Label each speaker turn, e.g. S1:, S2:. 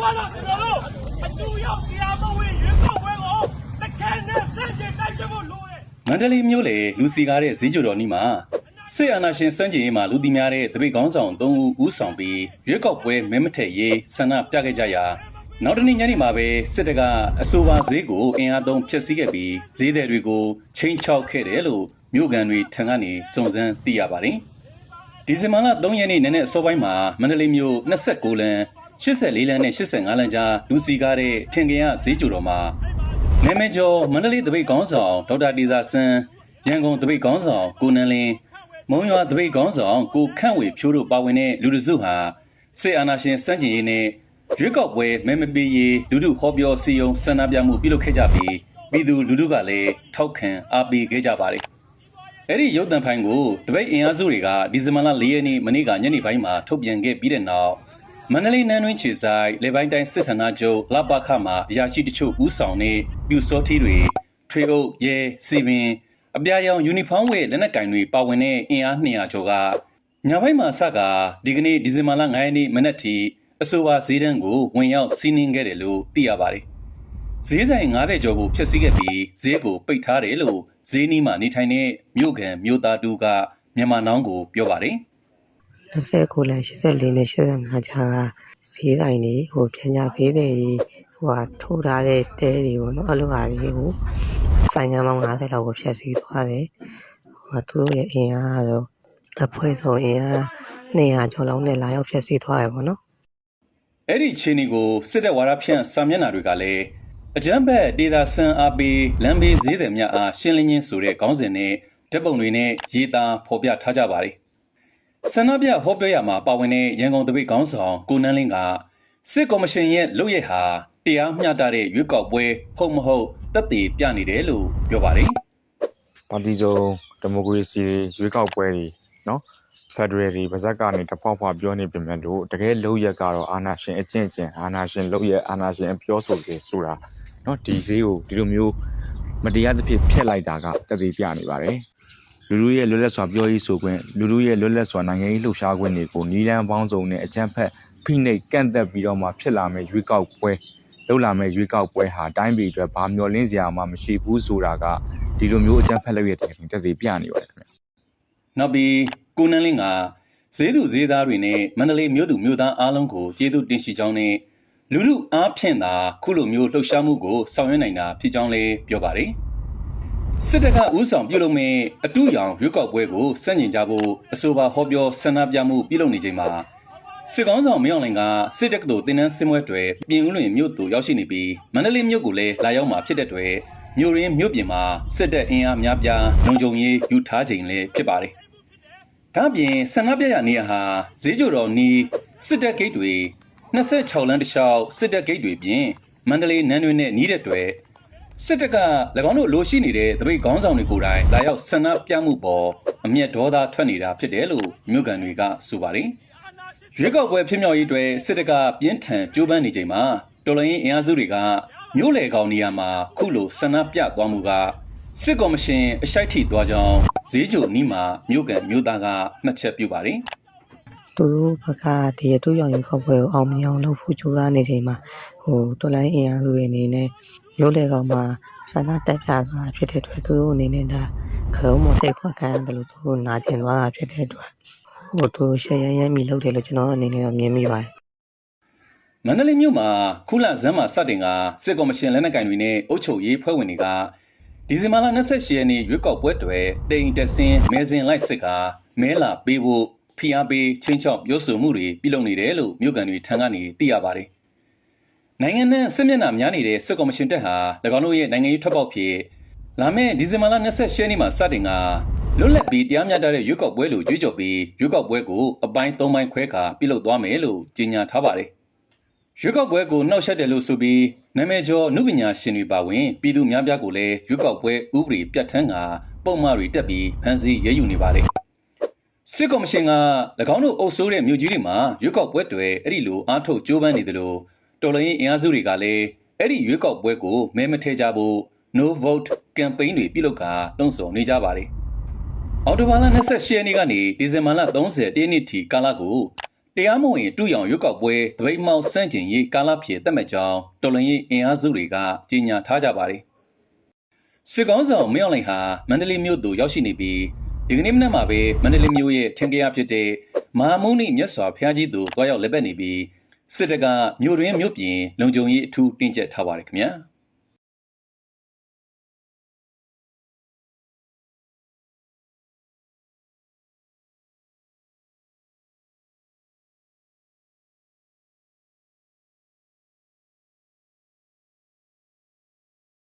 S1: ကတော့ကျွန်တော်တို့အတူရောက်တရားမဝင်ရွေးကောက်ပွဲကိုတခဲနဲ့စက်ကျင်တိုက်ကြဖို့လိုတယ်
S2: မန္တလေးမြို့လေလူစီကားတဲ့ဈေးကြိုတော်နီးမှာစစ်အာဏာရှင်စန့်ကျင်ရေးမှာလူတီများတဲ့တပိတ်ကောင်းဆောင်၃ဦးဦးဆောင်ပြီးရွေးကောက်ပွဲမဲမထက်ရေးဆန္ဒပြခဲ့ကြရာနောက်တနေ့ညနေမှာပဲစစ်တပ်ကအဆိုပါဈေးကိုအင်အားသုံးဖျက်ဆီးခဲ့ပြီးဈေးသည်တွေကိုချိန်ချောက်ခဲ့တယ်လို့မြို့ကန်တွေထံကနေစုံစမ်းသိရပါတယ်။ဒီဇင်ဘာလ3ရက်နေ့နက်နက်အစောပိုင်းမှာမန္တလေးမြို့29လမ်း 84လမ်းနဲ့85လမ်းကြားလူစီကားတဲ့ထင်ကင်ရဈေးကြိုတော်မှာနာမည်ကျော်မန္တလေးတပိတ်ခေါင်းဆောင်ဒေါက်တာတီသာဆန်းရန်ကုန်တပိတ်ခေါင်းဆောင်ကိုနန်းလင်းမုံရွာတပိတ်ခေါင်းဆောင်ကိုခန့်ဝေဖြိုးတို့ပါဝင်တဲ့လူတစုဟာစစ်အာဏာရှင်စန့်ကျင်ရေးနဲ့ရွေးကောက်ပွဲမဲမပေးရေးလူထုဟောပြောစီယုံဆန္ဒပြမှုပြုလုပ်ခဲ့ကြပြီးပြည်သူလူထုကလည်းထောက်ခံအားပေးခဲ့ကြပါတယ်။အဲ့ဒီရုပ်သံဖိုင်ကိုတပိတ်အင်အားစုတွေကဒီဇင်ဘာလ၄ရက်နေ့မနေ့ကညနေပိုင်းမှာထုတ်ပြန်ခဲ့ပြီးတဲ့နောက် မန္တလေးနန်းတွင်းခြေဆိုင်လေပိုင်းတိုင်းစစ်ဌာနချုပ်လပခမှာအရာရှိတချို့ဦးဆောင်တဲ့ပြူစောထီတွေထွေအုပ်ရဲစီပင်အပြာရောင်ယူနီဖောင်းဝတ်လက်နက်ကင်တွေပါဝင်တဲ့အင်အား200ကျော်ကညပိုင်းမှာစကဒီကနေ့ဒီဇင်ဘာလ9ရက်နေ့မနက်ထိအဆိုပါဈေးတန်းကိုဝင်ရောက်စီးနင်းခဲ့တယ်လို့သိရပါတယ်။ဈေးဆိုင်90ကျော်ကိုဖျက်ဆီးခဲ့ပြီးဈေးကိုပိတ်ထားတယ်လို့ဈေးနီးမှာနေထိုင်တဲ့မြို့ခံမြို့သားတူကမြန်မာနောင်းကိုပြောပါတယ်။
S3: 29လမ်း84နဲ့85ကြားကဈေးတိုင်းတွေဟိုပြန်ကြဈေးတွေဟိုဟာထိုးထားတဲ့တဲတွေပေါ့နော်အဲ့လိုဟာတွေကိုဆိုင်ငံပေါင်း90လောက်ကိုဖျက်ဆီးသွားတယ်ဟိုသူတို့ရဲ့အင်အားကတော့အဖွဲ့ဆုံးအင်အား200ကျော်လောက်နဲ့လာရောက်ဖျက်ဆီးသွားရပေါ့နော်
S2: အဲ့ဒီခြေနေကိုစစ်တပ်ဝါဒဖြန့်စာမျက်နှာတွေကလည်းအကြမ်းဖက်ဒေတာဆန်အားပေးလမ်းဘေးဈေးသည်များအားရှင်းလင်းခြင်းဆိုတဲ့ခေါင်းစဉ်နဲ့ဓာတ်ပုံတွေနဲ့ရေးသားဖော်ပြထားကြပါတယ်။ ဆန္ဒပြဟောပြောရမှာပါဝင်တဲ့ရန်ကုန်တပိတ်ခေါင်းဆောင်ကိုနန်းလင်းကစစ်ကော်မရှင်ရဲ့လုပ်ရဟာတရားမျှတတဲ့ရွေးကောက်ပွဲဟုတ်မဟုတ်သက်သေပြနေတယ်လို့ပြောပါတယ်
S4: ပါတီစုံဒီမိုကရေစီရွေးကောက်ပွဲတွေနော်ဖက်ဒရယ်တွေဗဇက်ကနေတဖွာဖွာပြောနေပြင်မဲ့လို့တကယ်လုံးရက်ကတော့အာနာရှင်အကျင့်ကျင့်အာနာရှင်လုံးရက်အာနာရှင်ပြောဆိုတယ်ဆိုတာနော်ဒီဈေးကိုဒီလိုမျိုးမတရားသဖြင့်ဖျက်လိုက်တာကတည်တည်ပြနေပါတယ် လူလူရဲ့လွတ်လပ်စွာပြောရေးဆိုခွင့်လူလူရဲ့လွတ်လပ်စွာနိုင်ငံရေးလှုပ်ရှားခွင့်တွေကိုနီလန်းပေါင်းစုံနဲ့အကြမ်းဖက်ဖိနှိပ်ကန့်သက်ပြီးတော့မှဖြစ်လာမယ့်ရွေးကောက်ပွဲလောက်လာမယ့်ရွေးကောက်ပွဲဟာတိုင်းပြည်အတွက်ဘာမျှော်လင့်စရာမှမရှိဘူးဆိုတာကဒီလိုမျိုးအကြမ်းဖက်လုပ်ရတဲ့တည်တည်ပြနေပါတယ်ခင်ဗျ။
S2: နောက်ပြီးကိုနန်းလင်းကဈေးသူဈေးသားတွေနဲ့မန္တလေးမြို့သူမြို့သားအားလုံးကိုကျေးဇူးတင်ရှိကြောင်းနဲ့လူလူအားဖြင့်သာခုလိုမျိုးလှုပ်ရှားမှုကိုဆောင်ရွက်နိုင်တာဖြစ်ကြောင်းလည်းပြောပါတယ်။ စစ်တပ်ကဥဆောင်ပြုလုပ်မဲ့အတူရောင်ရွေးကောက်ပွဲကိုစန့်ကျင်ကြဖို့အဆိုပါဟောပြောဆန္ဒပြမှုပြုလုပ်နေချိန်မှာစစ်ကောင်းဆောင်မင်းအောင်လှိုင်ကစစ်တပ်ကတော်တင်နန်းစင်ပွဲတွေပြင်ဦးလွင်မြို့သူရောက်ရှိနေပြီးမန္တလေးမြို့ကိုလည်းလာရောက်မှာဖြစ်တဲ့အတွက်မြို့ရင်းမြို့ပြင်မှာစစ်တပ်အင်အားများပြားလုံခြုံရေးယူထားချိန်လည်းဖြစ်ပါတယ်။ဒါ့အပြင်ဆန္ဒပြရနေရဟာဈေးကြိုတော်နီးစစ်တပ်ဂိတ်တွေ26လမ်းတစ်လျှောက်စစ်တပ်ဂိတ်တွေပြင်မန္တလေးနန်းတွင်နဲ့နီးတဲ့တွေ စစ်တပ်က၎င်းတို့လိုရှိနေတဲ့တပိတ်ခေါင်းဆောင်တွေကိုယ်တိုင်လာရောက်ဆန္ဒပြမှုပေါ်အမျက်ဒေါသထွက်နေတာဖြစ်တယ်လို့မြို့ကန်တွေကဆိုပါတယ်။ရွေးကောက်ပွဲဖြစ်မြောက်ရေးအတွက်စစ်တပ်ကပြင်းထန်ကြိုးပမ်းနေချိန်မှာတော်လိုင်းအင်အားစုတွေကမြို့လေကောင်နေရာမှာခုလိုဆန္ဒပြသွားမှုကစစ်ကော်မရှင်အရှိုက်ထိသွားကြောင်းဈေးကြိုနီးမှာမြို့ကန်မြို့သားကမှတ်ချက်ပြုပါတယ်
S3: သူတို့ဘက်ကဒီအတူရောင်ရုပ်ခောက်ပွဲကိုအောင်မြင်အောင်လုပ်ဖို့ကြိုးစားနေချိန်မှာဟိုတော်လိုင်းအင်အားစုရဲ့အနေနဲ့ ရုပ်လေကောင်မှာဆန္ဒတက်ပြသွားဖြစ်တဲ့အတွက်သူတို့အနေနဲ့ဒါခုံးမတိတ်ခွက်ခံရတယ်လို့သူတို့နာကျင်သွားတာဖြစ်တဲ့အတွက်ဟိုသူရှယ်ရမ်းရမ်းမိလုပ်တယ်လို့ကျွန်တော်အနေနဲ့တော့မြင်မိပါတယ်။
S2: မန္တလေးမြို့မှာခုလဇန်းမှာစတင်ကစစ်ကော်မရှင်လက်နက်ကိုင်တွေနဲ့အုပ်ချုပ်ရေးဖွဲ့ဝင်တွေကဒီဇင်ဘာလ28ရက်နေ့ရွေးကောက်ပွဲတွေတိမ်တက်စင်းမဲစင်လိုက်စစ်ကမဲလာပေးဖို့ဖိအားပေးချင်းချောက်ပြောဆိုမှုတွေပြုလုပ်နေတယ်လို့မြို့ကန်တွေထံကနေသိရပါတယ်။ နိုင်ငံနဲ့စစ်မျက်နှာများနေတဲ့စစ်ကော်မရှင်တပ်ဟာ၎င်းတို့ရဲ့နိုင်ငံရေးထွက်ပေါက်ဖြစ်လာမယ့်ဒီဇင်ဘာလ28ရက်နေ့မှာစတင်ကလွတ်လပ်ပြီးတရားမျှတတဲ့ရွေးကောက်ပွဲလို့ကြွေးကြော်ပြီးရွေးကောက်ပွဲကိုအပိုင်း၃ပိုင်းခွဲခါပြုလုပ်သွားမယ်လို့ကြေညာထားပါတယ်။ရွေးကောက်ပွဲကိုနှောက်ယှက်တယ်လို့ဆိုပြီးနာမည်ကျော်နုပညာရှင်တွေပါဝင်ပြည်သူများပြားကိုလည်းရွေးကောက်ပွဲဥပဒေပြဋ္ဌာန်းကပုံမှားတွေတက်ပြီးဖမ်းဆီးရဲယူနေပါတယ်။စစ်ကော်မရှင်က၎င်းတို့အုပ်စိုးတဲ့မြို့ကြီးတွေမှာရွေးကောက်ပွဲတွေအဲ့ဒီလိုအားထုတ်ကြိုးပမ်းနေတယ်လို့ တော်လိုင်းအင်အားစုတွေကလည်းအဲ့ဒီရွေးကောက်ပွဲကိုမဲမထဲကြဖို့ no vote campaign တွေပြုလုပ်ကာတွန်းဆော်နေကြပါတယ်။အော်တိုဘာလ28ရက်နေ့ကနေဒီဇင်ဘာလ30ရက်နေ့ထိကာလကိုတရားမဝင်တူရောင်ရွက်ကောက်ပွဲတပိတ်မောက်စန့်ကျင်ရေးကာလဖြည့်တက်မဲ့ကြောင်းတော်လန်ရေးအင်အားစုတွေကကြေညာထားကြပါတယ်စစ်ကောင်းဆောင်မင်းအောင်လှိုင်ဟာမန္တလေးမြို့သို့ရောက်ရှိနေပြီးဒီကနေ့မနက်မှာပဲမန္တလေးမြို့ရဲ့ထင်ကြရဖြစ်တဲ့မဟာမုနိမြတ်စွာဘုရားကြီးသို့တွားရောက်လက်ပတ်နေပြီး စစ်တပ်ကမြို့တွင်မြို့ပြင်လုံခြုံရေးအထူးတင်းကျပ်ထားပါတယ်ခင်ဗျာ။